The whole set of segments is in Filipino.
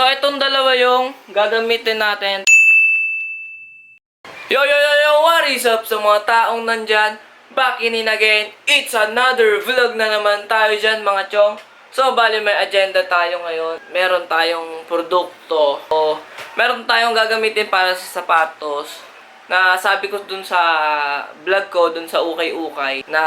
So, itong dalawa yung gagamitin natin. Yo, yo, yo, yo, what is up sa mga taong nandyan? Back in in again. It's another vlog na naman tayo dyan, mga chong. So, bali may agenda tayo ngayon. Meron tayong produkto. O, meron tayong gagamitin para sa sapatos. Na sabi ko dun sa vlog ko, dun sa ukay-ukay, na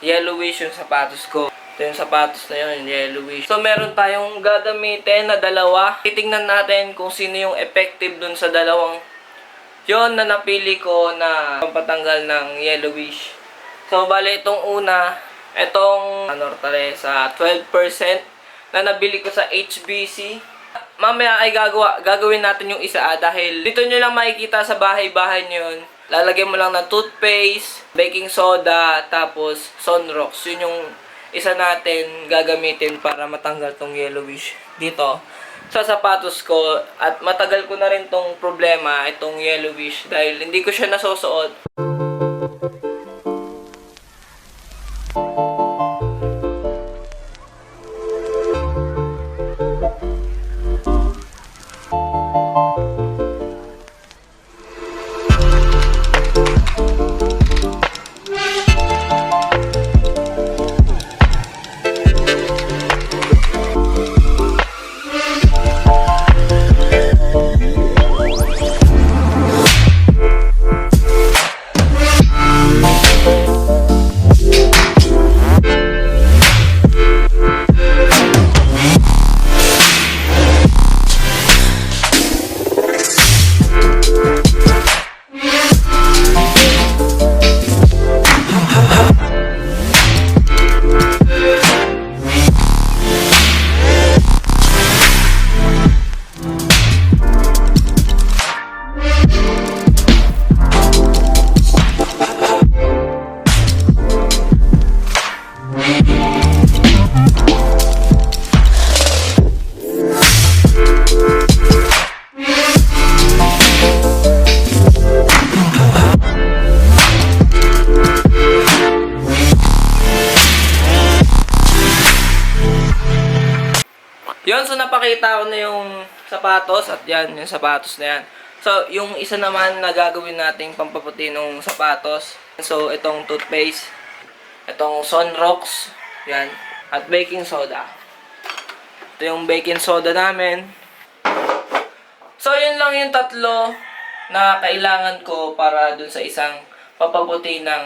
yellowish yung sapatos ko. Ito yung sapatos na yun, yellowish. So, meron tayong gagamitin na dalawa. Titingnan natin kung sino yung effective dun sa dalawang yon na napili ko na pampatanggal ng yellowish. So, bale, itong una, itong ano, sa 12% na nabili ko sa HBC. Mamaya ay gagawa, gagawin natin yung isa ah, dahil dito nyo lang makikita sa bahay-bahay nyo yun. Lalagyan mo lang ng toothpaste, baking soda, tapos sunrocks. Yun yung isa natin gagamitin para matanggal tong yellowish dito sa sapatos ko at matagal ko na rin tong problema itong yellowish dahil hindi ko siya nasusuot. Yun, so napakita ko na yung sapatos at yan, yung sapatos na yan. So, yung isa naman na gagawin nating pampaputi ng sapatos. So, itong toothpaste, itong Sunrocks, yan, at baking soda. Ito yung baking soda namin. So, yun lang yung tatlo na kailangan ko para dun sa isang papaputi ng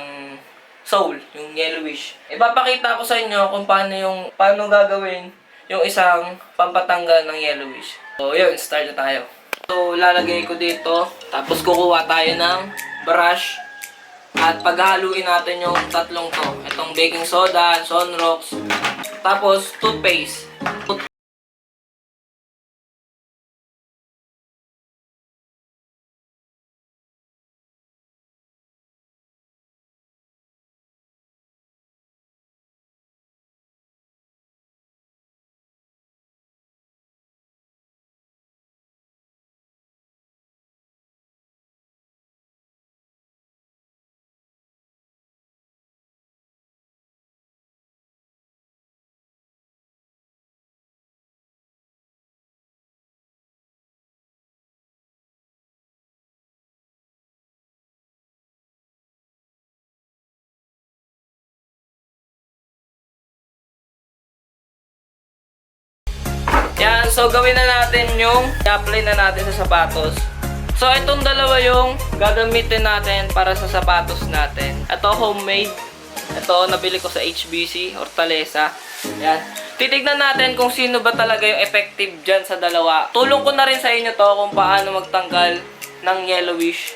soul, yung yellowish. Ipapakita ko sa inyo kung paano yung paano gagawin yung isang pampatanggal ng yellowish. So, yun, start na tayo. So, lalagay ko dito, tapos kukuha tayo ng brush at paghaluin natin yung tatlong to. Itong baking soda, sunrocks, tapos toothpaste. So gawin na natin yung i-apply na natin sa sapatos. So itong dalawa yung gagamitin natin para sa sapatos natin. Ito homemade. Ito nabili ko sa HBC, Hortaleza. Yan. Titignan natin kung sino ba talaga yung effective dyan sa dalawa. Tulong ko na rin sa inyo to kung paano magtanggal ng yellowish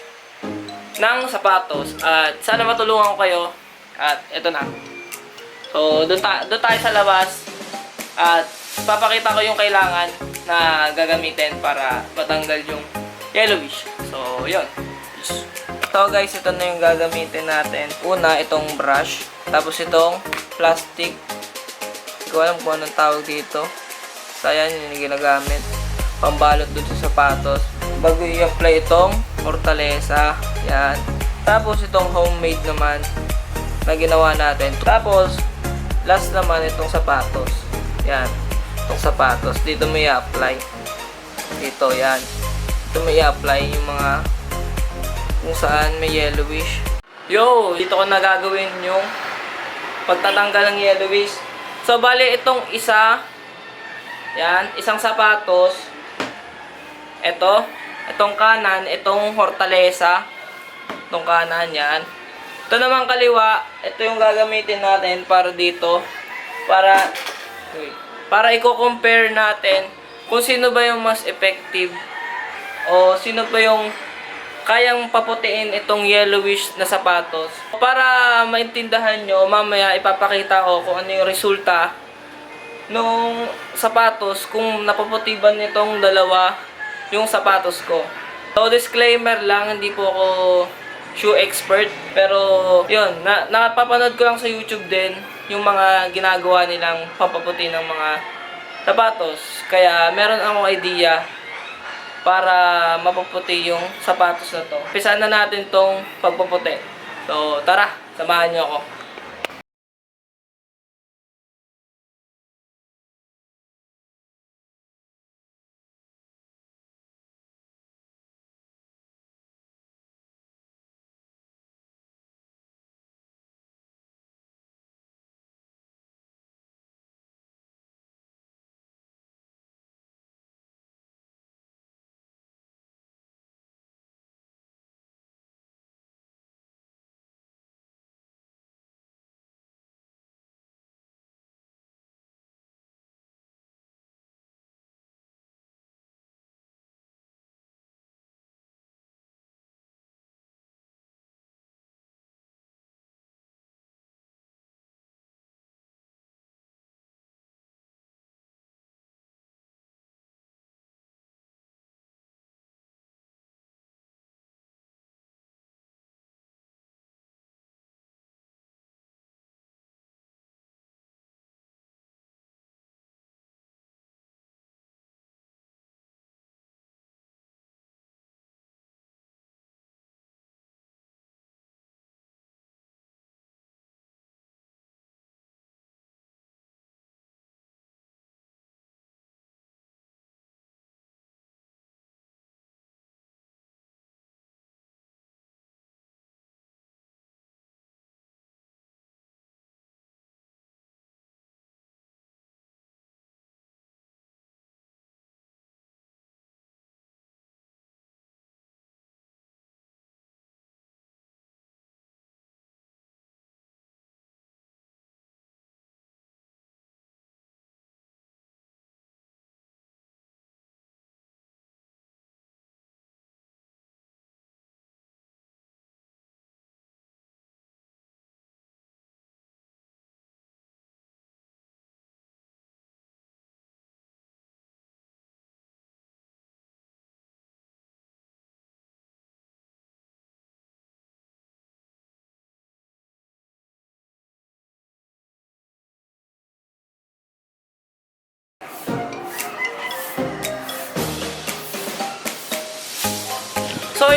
ng sapatos. At sana matulungan ko kayo. At ito na. So, doon ta tayo sa labas. At papakita ko yung kailangan na gagamitin para matanggal yung yellowish. So, yun. So guys, ito na yung gagamitin natin. Una, itong brush. Tapos itong plastic. Hindi ko alam kung anong tawag dito. So, ayan yun yung ginagamit. Pambalot dun sa sapatos. Bago i-apply itong Hortaleza. Yan. Tapos itong homemade naman na ginawa natin. Tapos, last naman itong sapatos. Yan. Itong sapatos. Dito mo i-apply. Dito, yan. Ito may i-apply yung mga kung saan may yellowish. Yo, dito ko na gagawin yung pagtatanggal ng yellowish. So, bali, itong isa, yan, isang sapatos, ito, itong kanan, itong hortaleza, itong kanan, yan. Ito naman kaliwa, ito yung gagamitin natin para dito, para, uy, para i-compare natin kung sino ba yung mas effective o sino pa yung kayang paputiin itong yellowish na sapatos. Para maintindahan nyo, mamaya ipapakita ko kung ano yung resulta nung sapatos kung napaputi ba nitong dalawa yung sapatos ko. So disclaimer lang, hindi po ako shoe expert. Pero yun, na, napapanood ko lang sa YouTube din yung mga ginagawa nilang papaputi ng mga sapatos. Kaya meron akong idea para mapaputi yung sapatos na to. Pisan na natin tong pagpaputi. So, tara, samahan niyo ako.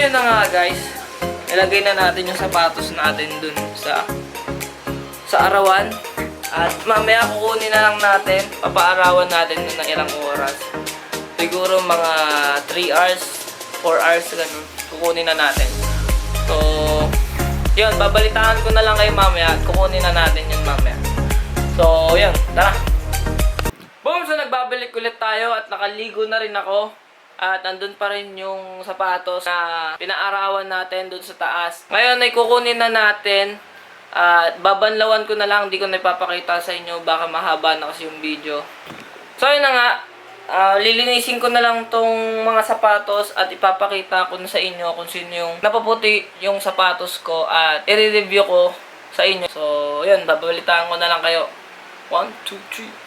Yun na nga guys. Ilagay na natin yung sapatos natin dun sa sa arawan. At mamaya kukunin na lang natin, papaarawan natin yun ng ilang oras. Siguro mga 3 hours, 4 hours, ganun. Kukunin na natin. So, yun, babalitaan ko na lang kayo mamaya kukunin na natin yun mamaya. So, yun, tara! Boom! So, nagbabalik ulit tayo at nakaligo na rin ako. At andun pa rin yung sapatos na pinaarawan natin dun sa taas. Ngayon ay kukunin na natin. At babanlawan ko na lang. Hindi ko na ipapakita sa inyo. Baka mahaba na kasi yung video. So, yun na nga. Ah, lilinisin ko na lang tong mga sapatos at ipapakita ko na sa inyo kung sino yung napaputi yung sapatos ko at i-review ko sa inyo. So, yun, babalitaan ko na lang kayo. 1, 2, 3.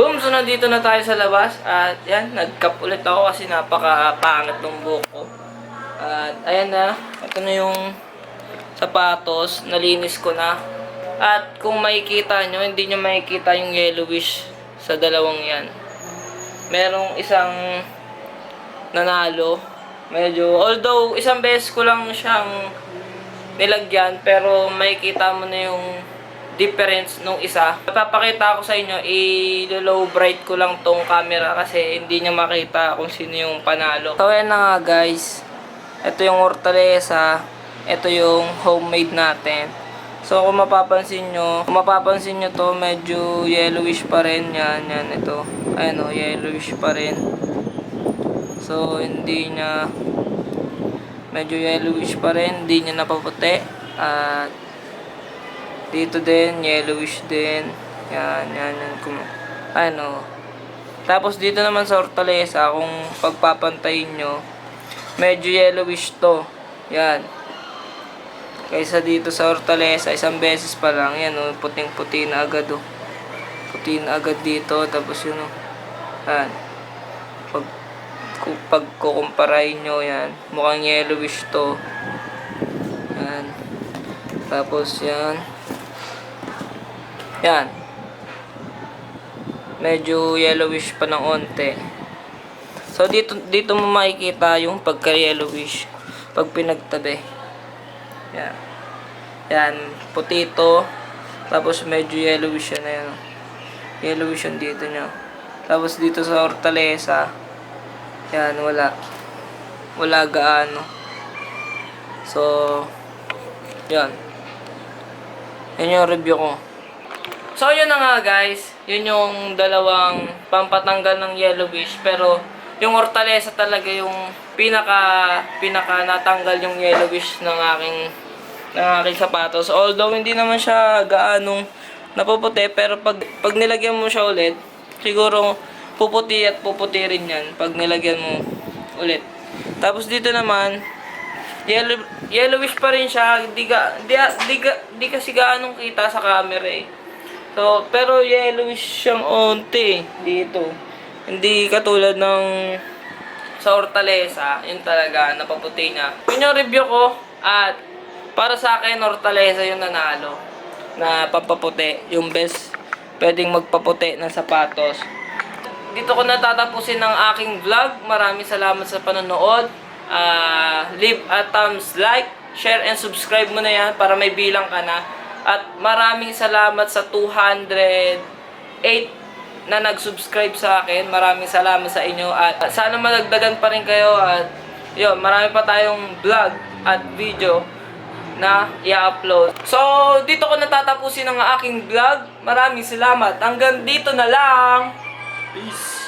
Boom! So, nandito na tayo sa labas. At yan, nag-cup ulit ako kasi napaka-pangit ng buhok ko. At ayan na. Ito na yung sapatos. Nalinis ko na. At kung makikita nyo, hindi nyo makikita yung yellowish sa dalawang yan. Merong isang nanalo. Medyo, although isang beses ko lang siyang nilagyan, pero makikita mo na yung difference nung isa. Papakita ko sa inyo, i-low bright ko lang tong camera kasi hindi niya makita kung sino yung panalo. So, ayan na nga guys. Ito yung hortaleza. Ito yung homemade natin. So, kung mapapansin nyo, kung mapapansin nyo to, medyo yellowish pa rin. Yan, yan, ito. Ayan o, yellowish pa rin. So, hindi niya, medyo yellowish pa rin. Hindi niya napaputi. At, dito din, yellowish din. Yan, yan, yan. Ano. Tapos, dito naman sa hortaleza, kung pagpapantayin nyo, medyo yellowish to. Yan. Kaysa dito sa hortaleza, isang beses pa lang, yan o, puting-puti na agad o. Puti na agad dito, tapos yun o. Yan. Pag, kung pag kukumparahin nyo yan, mukhang yellowish to. Yan. Tapos yan. Yan. Medyo yellowish pa ng onte. So dito dito mo makikita yung pagka yellowish pag pinagtabi. Yan. Yan, puti ito. Tapos medyo yellowish yan na yan. Yellowish yung dito nyo. Tapos dito sa hortaleza, yan, wala. Wala gaano. So, yan. Yan yung review ko. So, yun na nga guys. Yun yung dalawang pampatanggal ng yellowish. Pero, yung hortaleza talaga yung pinaka, pinaka natanggal yung yellowish ng aking, ng aking sapatos. Although, hindi naman siya gaanong napuputi. Pero, pag, pag nilagyan mo siya ulit, siguro puputi at puputi rin yan pag nilagyan mo ulit. Tapos dito naman, yellow, yellowish pa rin siya. Di, ka, di, di, di kasi gaanong kita sa camera eh. So, pero yellowish siyang onte dito. Hindi katulad ng sa Hortaleza, yun talaga, napaputi niya. Yun yung review ko at para sa akin, Hortaleza yung nanalo na pampaputi. Yung best pwedeng magpaputi ng sapatos. Dito ko natatapusin ang aking vlog. Maraming salamat sa panonood. Ah, leave a thumbs like, share, and subscribe mo na yan para may bilang ka na. At maraming salamat sa 208 na nag-subscribe sa akin. Maraming salamat sa inyo at sana malagdagan pa rin kayo at yun, marami pa tayong vlog at video na i-upload. So, dito ko natatapusin ang aking vlog. Maraming salamat. Hanggang dito na lang. Peace.